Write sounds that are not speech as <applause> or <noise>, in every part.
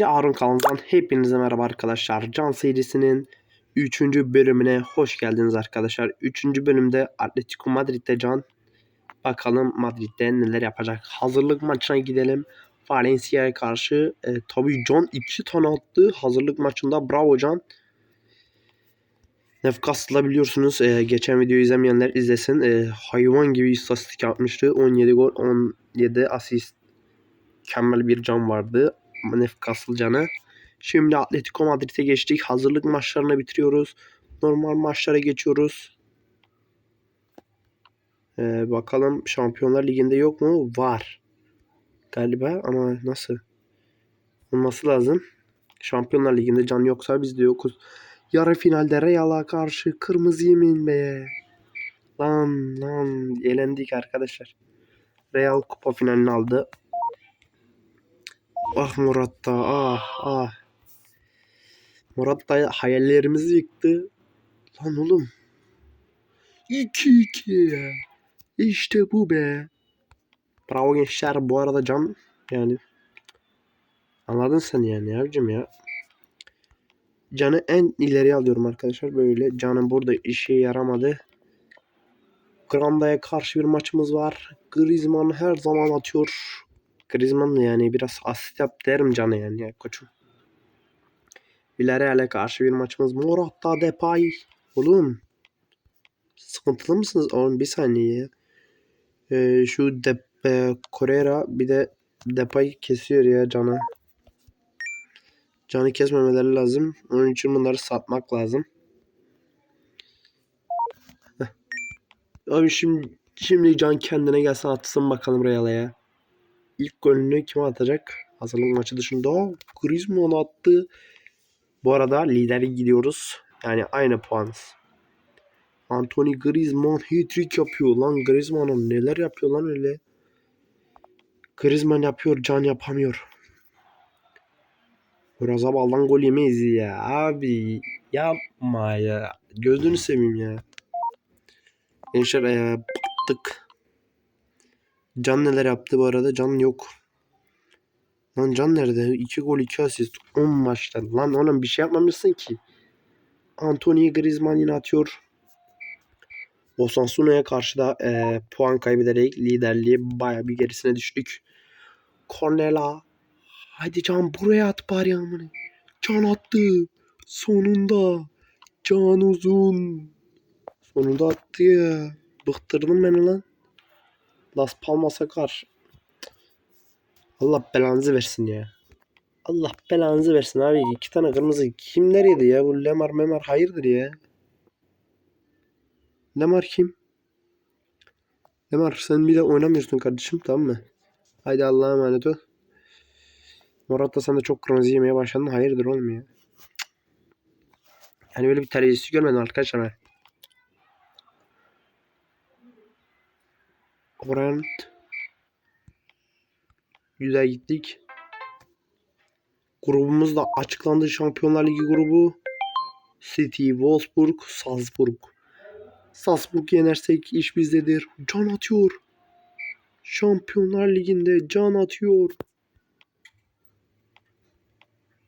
Harun kanalından hepinize merhaba arkadaşlar. Can serisinin 3. bölümüne hoş geldiniz arkadaşlar. 3. bölümde Atletico Madrid'de Can. Bakalım Madrid'de neler yapacak. Hazırlık maçına gidelim. Valencia'ya karşı e, tabii Can 2 tane attı. Hazırlık maçında bravo Can. Newcastle'da biliyorsunuz e, geçen videoyu izlemeyenler izlesin. E, hayvan gibi istatistik yapmıştı. 17 gol 17 asist. Mükemmel bir can vardı. Newcastle canı. Şimdi Atletico Madrid'e geçtik. Hazırlık maçlarını bitiriyoruz. Normal maçlara geçiyoruz. Ee, bakalım Şampiyonlar Ligi'nde yok mu? Var. Galiba ama nasıl? Olması lazım. Şampiyonlar Ligi'nde can yoksa biz de yokuz. Yarı finalde Real'a karşı kırmızı yemin be. Lan lan elendik arkadaşlar. Real kupa finalini aldı. Ah Morata ah ah. Morata hayallerimizi yıktı. Lan oğlum. 2-2. İşte bu be. Bravo gençler. Bu arada Can yani anladın sen yani abicim ya. Can'ı en ileriye alıyorum arkadaşlar. Böyle Can'ın burada işe yaramadı. Granda'ya karşı bir maçımız var. Griezmann her zaman atıyor. Griezmann da yani biraz asist yap derim Can'a yani ya koçum. Villarreal'e karşı bir maçımız. Morata, Depay. Oğlum. Sıkıntılı mısınız? Oğlum bir saniye ya. Ee, şu De e, Correa bir de Depay kesiyor ya Can'ı. Can'ı kesmemeleri lazım. Onun için bunları satmak lazım. Abi şimdi şimdi Can kendine gelsin atsın bakalım Real'a ya. İlk golünü kim atacak? Hazırlık maçı dışında Griezmann attı. Bu arada lideri gidiyoruz. Yani aynı puanız. Anthony Griezmann hat-trick yapıyor lan. Griezmann'ın neler yapıyor lan öyle. Griezmann yapıyor, Can yapamıyor. Razabal'dan gol yemeyiz ya. Abi yapma ya. Gözünü seveyim ya. Gençler ee, bıktık. Can neler yaptı bu arada? Can yok. Lan Can nerede? 2 gol 2 asist. 10 maçta. Lan oğlum bir şey yapmamışsın ki. Anthony Griezmann yine atıyor. Osasuna'ya karşı da e, puan kaybederek liderliği baya bir gerisine düştük. Cornela. Hadi Can buraya at bari amına. Can attı. Sonunda. Can uzun. Sonunda attı ya. Bıktırdın beni lan. Las Palmas'a karşı. Allah belanızı versin ya. Allah belanızı versin abi. İki tane kırmızı kim nereydi ya? Bu Lemar Memar hayırdır ya? Lemar kim? Lemar sen bir de oynamıyorsun kardeşim tamam mı? Haydi Allah'a emanet ol. Morata sen de çok kırmızı yemeye başladın. Hayırdır oğlum ya? Yani böyle bir terbiyesiz görmedim arkadaşlar Orant. Güzel gittik. Grubumuz da açıklandı. Şampiyonlar Ligi grubu. City, Wolfsburg, Salzburg. Salzburg yenersek iş bizdedir. Can atıyor. Şampiyonlar Ligi'nde can atıyor.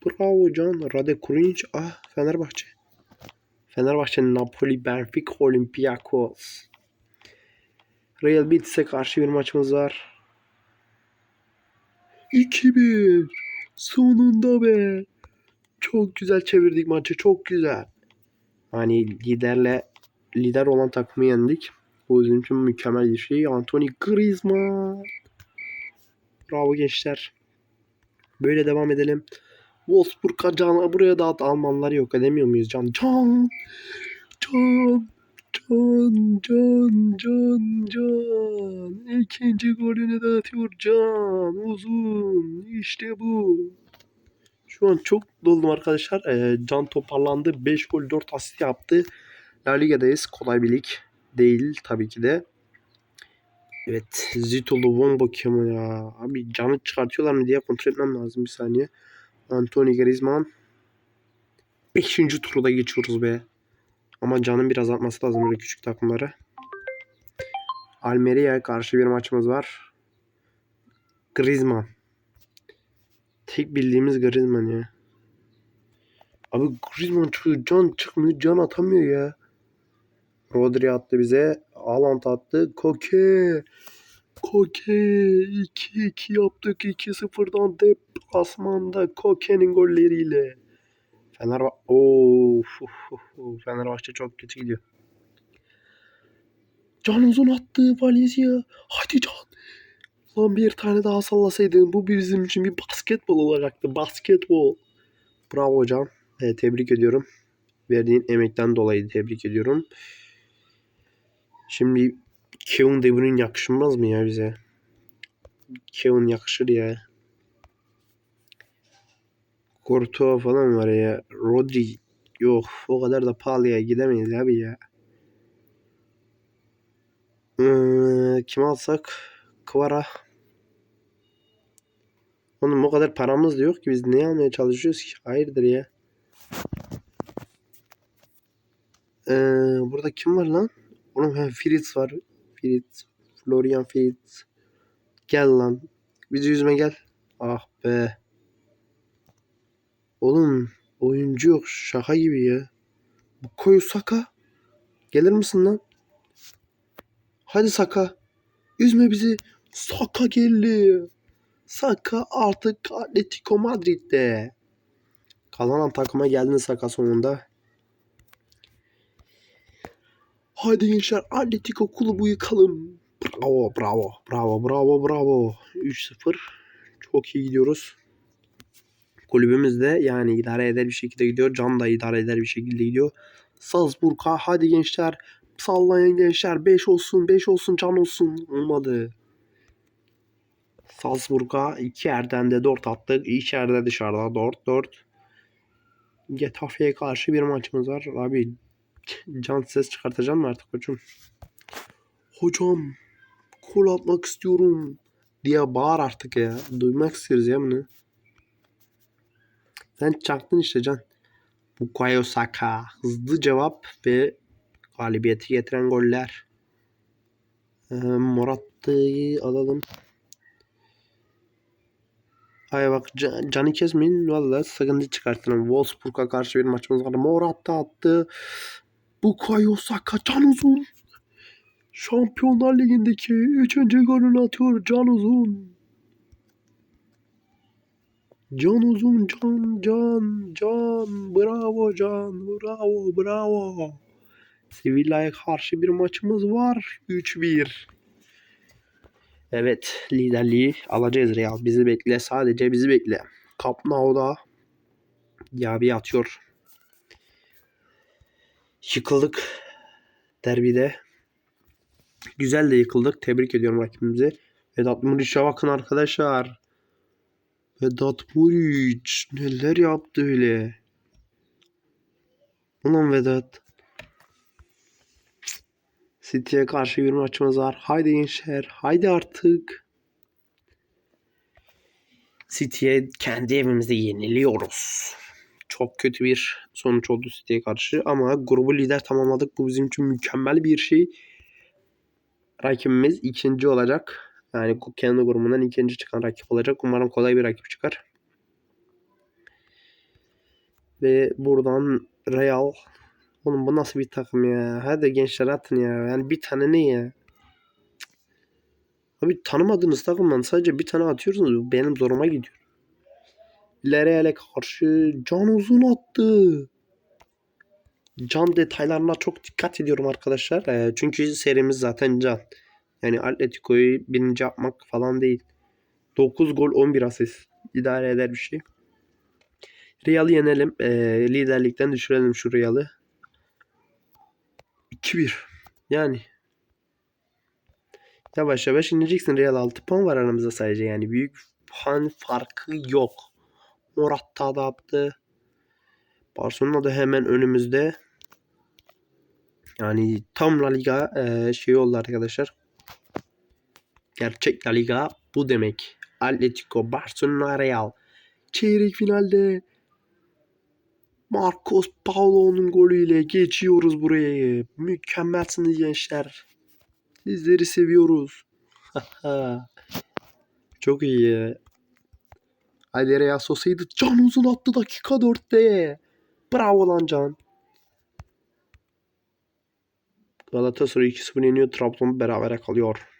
Bravo Can. Rade Kurinç. Ah Fenerbahçe. Fenerbahçe, Napoli, Benfica, Olympiakos. Real Betis'e karşı bir maçımız var. 2-1. Sonunda be. Çok güzel çevirdik maçı. Çok güzel. Hani liderle lider olan takımı yendik. Bu bizim için mükemmel bir şey. Anthony Griezmann. Bravo gençler. Böyle devam edelim. Wolfsburg'a can buraya dağıt Almanları yok edemiyor muyuz can? Can. Can. Can, can, can, can. İkinci golünü de atıyor can. Uzun. İşte bu. Şu an çok doldum arkadaşlar. Ee, can toparlandı. 5 gol 4 asist yaptı. La Liga'dayız. Kolay bir lig değil tabii ki de. Evet. Zito Lubon bakıyorum ya. Abi canı çıkartıyorlar mı diye kontrol etmem lazım bir saniye. Anthony Griezmann. 5. turda geçiyoruz be. Ama canın biraz atması lazım böyle küçük takımları. Almeria'ya karşı bir maçımız var. Griezmann. Tek bildiğimiz Griezmann ya. Abi Griezmann şu can çıkmıyor, can atamıyor ya. Rodri attı bize. Haaland attı. Koke. Koke 2-2 yaptık 2-0'dan deplasmanda Koke'nin golleriyle. Fenerbahçe of, of, of. Fenerbahçe çok kötü gidiyor. Can uzun attı Valencia. Hadi Can. Lan bir tane daha sallasaydın bu bizim için bir basketbol olacaktı. Basketbol. Bravo Can. E, tebrik ediyorum. Verdiğin emekten dolayı tebrik ediyorum. Şimdi Kevin De Bruyne yakışmaz mı ya bize? Kevin yakışır ya. Courtois falan var ya. Rodri yok o kadar da pahalıya gidemeyiz abi ya. Ee, kim alsak? Kvara. Oğlum o kadar paramız da yok ki biz ne almaya çalışıyoruz ki? Hayırdır ya. Ee, burada kim var lan? Oğlum ha, Fritz var. Fritz. Florian Fritz. Gel lan. Bizi yüzme gel. Ah be. Oğlum oyuncu yok. Şaka gibi ya. Bu koyu Saka. Gelir misin lan? Hadi Saka. Üzme bizi. Saka geldi. Saka artık Atletico Madrid'de. Kazanan takıma geldi Saka sonunda. Hadi gençler Atletico kulübü yıkalım. Bravo bravo bravo bravo bravo. 3-0. Çok iyi gidiyoruz. Kulübümüz de yani idare eder bir şekilde gidiyor. Can da idare eder bir şekilde gidiyor. Salzburg'a hadi gençler sallayan gençler 5 olsun 5 olsun can olsun. Olmadı. Salzburg'a iki yerden de 4 attık. İki yerde dışarıda 4 4. Getafe'ye karşı bir maçımız var. Abi can ses çıkartacağım mı artık koçum? Hocam gol atmak istiyorum diye bağır artık ya. Duymak istiyoruz ya bunu. Sen çaktın işte Can. Bukayo Saka. Hızlı cevap ve galibiyeti getiren goller. Ee, Morata'yı alalım. Ay bak Can- Can'ı kesmeyin. Valla sıkıntı çıkartırım. Wolfsburg'a karşı bir maçımız var. Morata attı. Bukayo Saka Can Uzun. Şampiyonlar Ligi'ndeki 3. golünü atıyor Can Uzun. Can Uzun Can Can Can bravo Can bravo bravo. Sevilla'ya karşı bir maçımız var. 3-1. Evet liderliği alacağız Real. Bizi bekle sadece bizi bekle. Camp Nou'da Yabi atıyor. Yıkıldık derbide. Güzel de yıkıldık. Tebrik ediyorum rakibimizi. Vedat Muriç'e bakın arkadaşlar. Vedat Muriç neler yaptı öyle. Ulan Vedat. City'ye karşı bir maçımız var. Haydi gençler. Haydi artık. City'ye kendi evimizde yeniliyoruz. Çok kötü bir sonuç oldu City'ye karşı ama grubu lider tamamladık. Bu bizim için mükemmel bir şey. Rakibimiz ikinci olacak. Yani kendi grubundan ikinci çıkan rakip olacak. Umarım kolay bir rakip çıkar. Ve buradan Real. Oğlum bu nasıl bir takım ya? Hadi gençler atın ya. Yani bir tane ne ya? Abi tanımadığınız takımdan sadece bir tane atıyorsunuz. Benim zoruma gidiyor. Villarreal'e karşı Can Uzun attı. Can detaylarına çok dikkat ediyorum arkadaşlar. Ee, çünkü serimiz zaten can. Yani Atletico'yu birinci yapmak falan değil. 9 gol 11 asist. İdare eder bir şey. Real'ı yenelim. Ee, liderlikten düşürelim şu Real'ı. 2-1. Yani. Yavaş yavaş ineceksin. Real 6 puan var aramızda sadece. Yani büyük puan farkı yok. Morata da attı. Barcelona da hemen önümüzde. Yani tam La Liga e, şey oldu arkadaşlar. Gerçek La Liga bu demek. Atletico, Barcelona, Real. Çeyrek finalde Marcos Paulo'nun golüyle geçiyoruz buraya. Mükemmelsiniz gençler. Sizleri seviyoruz. <laughs> Çok iyi. Hadi Real Sociedad. Can uzun attı dakika 4'te. Bravo lan Can. Galatasaray 2-0 yeniyor. Trabzon berabere kalıyor.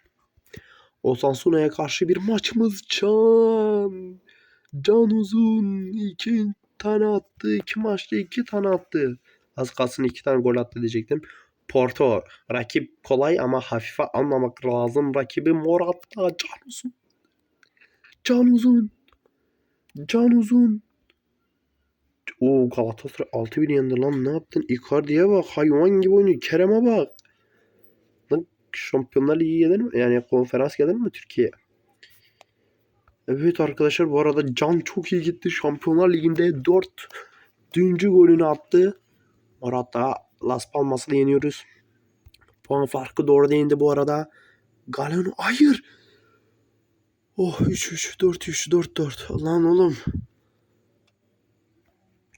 Osasuna'ya karşı bir maçımız Can. Can Uzun iki tane attı. iki maçta iki tane attı. Az kalsın iki tane gol attı diyecektim. Porto. Rakip kolay ama hafife almamak lazım. Rakibi Morata. Can Uzun. Can Uzun. Can Uzun. O Galatasaray 6-1 yendi lan. Ne yaptın? Icardi'ye bak. Hayvan gibi oynuyor. Kerem'e bak. Şampiyonlar Ligi gelir mi? Yani konferans gelir mi Türkiye? Evet arkadaşlar bu arada Can çok iyi gitti. Şampiyonlar Ligi'nde 4 düncü golünü attı. Morata Las Palmas'ı yeniyoruz. Puan farkı doğru değindi bu arada. Galen hayır. Oh 3 3 4 3 4 4. Lan oğlum.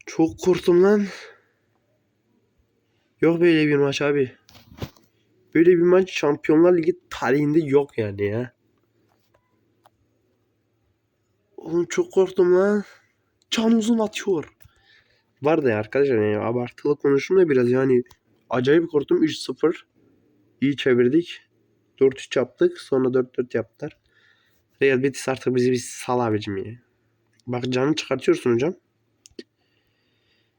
Çok korktum lan. Yok böyle bir maç abi. Böyle bir maç Şampiyonlar Ligi tarihinde yok yani ya. Oğlum çok korktum lan. Can uzun atıyor. Var da ya arkadaşlar yani abartılı konuştum da biraz yani acayip korktum 3-0. İyi çevirdik. 4-3 yaptık. Sonra 4-4 yaptılar. Real Betis artık bizi bir sal abicim ya. Bak canı çıkartıyorsun hocam.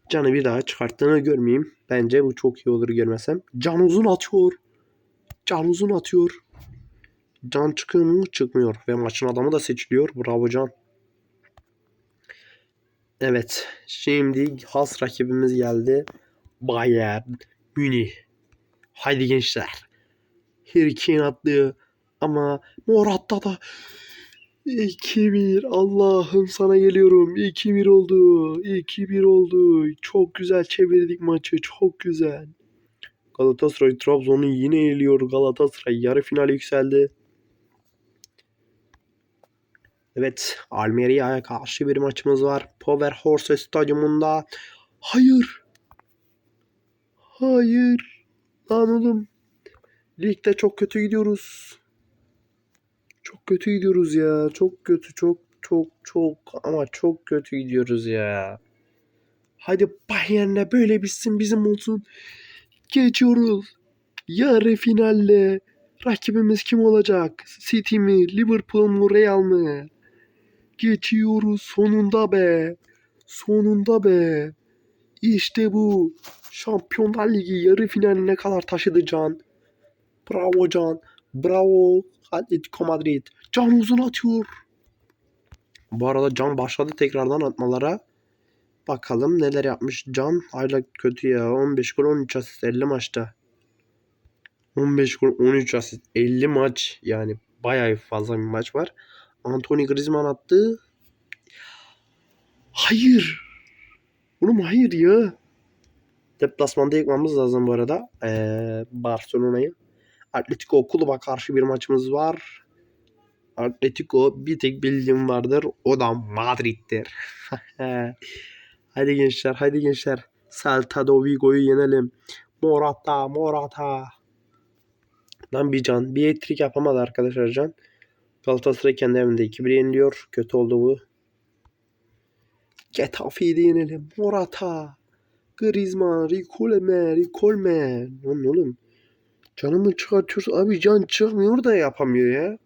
Canı bir daha çıkarttığını görmeyeyim. Bence bu çok iyi olur görmesem. Can uzun atıyor. Can uzun atıyor. Can çıkıyor mu? Çıkmıyor. Ve maçın adamı da seçiliyor. Bravo Can. Evet. Şimdi has rakibimiz geldi. Bayern Münih. Haydi gençler. Harry Kane attı. Ama Morata da 2-1. Allah'ım sana geliyorum. 2-1 oldu. 2-1 oldu. Çok güzel çevirdik maçı. Çok güzel. Galatasaray Trabzon'u yine yeniliyor. Galatasaray yarı finale yükseldi. Evet, Almeria'ya karşı bir maçımız var. Power Horse Stadyumunda. Hayır. Hayır. Lan oğlum. Ligde çok kötü gidiyoruz. Çok kötü gidiyoruz ya. Çok kötü, çok çok çok ama çok kötü gidiyoruz ya. Hadi Bayern'le böyle bitsin bizim olsun. Geçiyoruz. Yarı finalle. Rakibimiz kim olacak? City mi? Liverpool mu? Real mı? Geçiyoruz sonunda be. Sonunda be. İşte bu. Şampiyonlar Ligi yarı finaline kadar taşıdı Can. Bravo Can. Bravo Atletico Madrid. Can uzun atıyor. Bu arada Can başladı tekrardan atmalara. Bakalım neler yapmış Can. Hala kötü ya. 15 gol 13 asist 50 maçta. 15 gol 13 asist 50 maç yani bayağı fazla bir maç var. Anthony Griezmann attı. Hayır. Oğlum hayır ya. Deplasmanda yıkmamız lazım bu arada. Ee, Barcelona'yı. Atletico Kulüb'a karşı bir maçımız var. Atletico bir tek bildiğim vardır. O da Madrid'dir. <laughs> hadi gençler hadi gençler. Celta de Vigo'yu yenelim. Morata Morata. Lan bir can. Bir etrik yapamadı arkadaşlar can. Galatasaray kendi evinde 2-1 yeniliyor. Kötü oldu bu. Getafe'yi de yenelim. Morata. Griezmann. Ricolme. Ricolme. Lan oğlum. Canımı çıkartıyorsun. Abi can çıkmıyor da yapamıyor ya.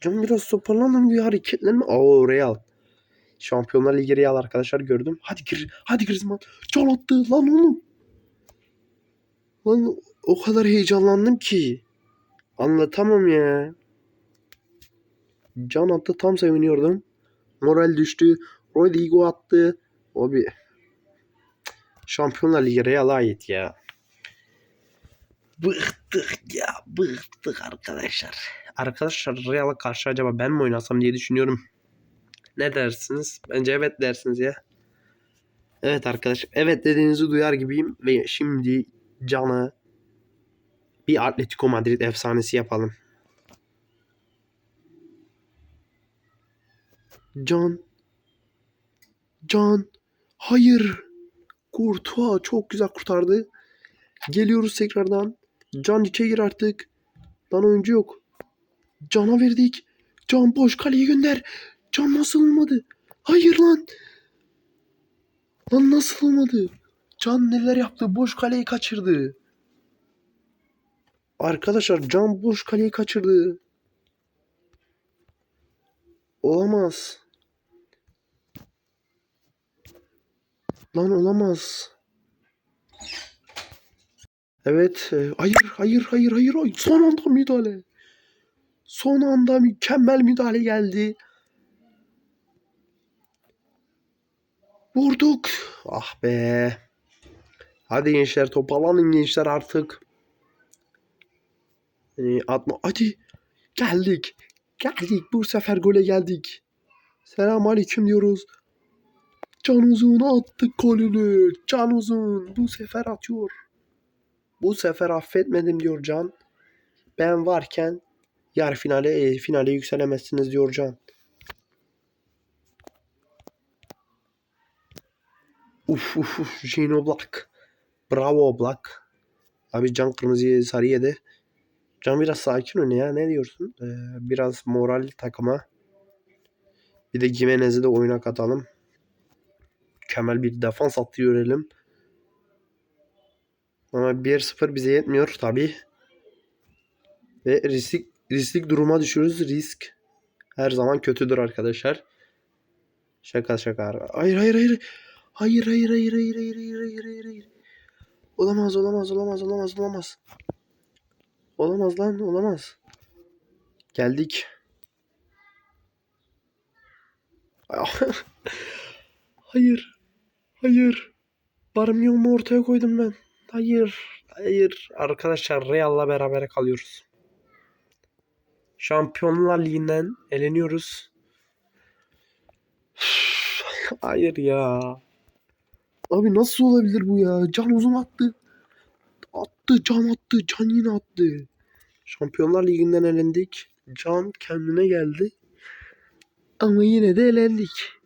Can biraz toparlanın bir hareketlenme. Oo Real. Şampiyonlar Ligi Real arkadaşlar gördüm. Hadi gir, hadi Griezmann. Can attı lan oğlum. Lan o kadar heyecanlandım ki. Anlatamam ya. Can attı tam seviniyordum. Moral düştü. Rodrigo attı. O bir Şampiyonlar Ligi Real'a ait ya. Bıktık ya bıktık arkadaşlar. Arkadaşlar Real'a karşı acaba ben mi oynasam diye düşünüyorum. Ne dersiniz? Bence evet dersiniz ya. Evet arkadaşlar. Evet dediğinizi duyar gibiyim. Ve şimdi Can'ı bir Atletico Madrid efsanesi yapalım. Can. Can. Hayır. Kurtuğa çok güzel kurtardı. Geliyoruz tekrardan. Can içe gir artık. Lan oyuncu yok. Can'a verdik. Can boş kaleye gönder. Can nasıl olmadı? Hayır lan. Lan nasıl olmadı? Can neler yaptı? Boş kaleyi kaçırdı. Arkadaşlar Can boş kaleyi kaçırdı. Olamaz. Lan olamaz. Evet. e, hayır, hayır, hayır, hayır. Son anda müdahale. Son anda mükemmel müdahale geldi. Vurduk. Ah be. Hadi gençler toparlanın gençler artık. Ee, atma. Hadi. Geldik. Geldik. Bu sefer gole geldik. Selam aleyküm diyoruz. Can Uzun attık golünü. Can Uzun bu sefer atıyor. Bu sefer affetmedim diyor Can. Ben varken yarı finale e, finale yükselemezsiniz diyor Can. Uf uf uf Gino Black. Bravo Black. Abi Can kırmızıyı sarı yedi. Can biraz sakin oyna ya ne diyorsun? Ee, biraz moral takıma. Bir de Gimenez'i de oyuna katalım. Mükemmel bir defans attı görelim. Ama 1-0 bize yetmiyor tabi. Ve risk, risklik duruma düşüyoruz. Risk her zaman kötüdür arkadaşlar. Şaka şaka. Hayır hayır hayır. Hayır hayır hayır hayır hayır hayır hayır hayır hayır. Olamaz olamaz olamaz olamaz olamaz. Olamaz lan olamaz. Geldik. <laughs> hayır. Hayır. Varım yoğumu ortaya koydum ben. Hayır. Hayır. Arkadaşlar Real'la beraber kalıyoruz. Şampiyonlar Ligi'nden eleniyoruz. <sighs> Hayır ya. Abi nasıl olabilir bu ya? Can uzun attı. Attı, can attı, can yine attı. Şampiyonlar Ligi'nden elendik. Can kendine geldi. Ama yine de elendik.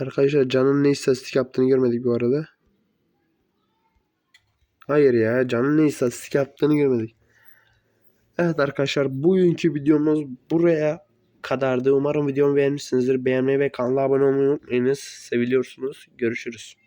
Arkadaşlar Can'ın ne istatistik yaptığını görmedik bu arada. Hayır ya Can'ın ne istatistik yaptığını görmedik. Evet arkadaşlar bugünkü videomuz buraya kadardı. Umarım videomu beğenmişsinizdir. Beğenmeyi ve kanala abone olmayı unutmayınız. Seviliyorsunuz. Görüşürüz.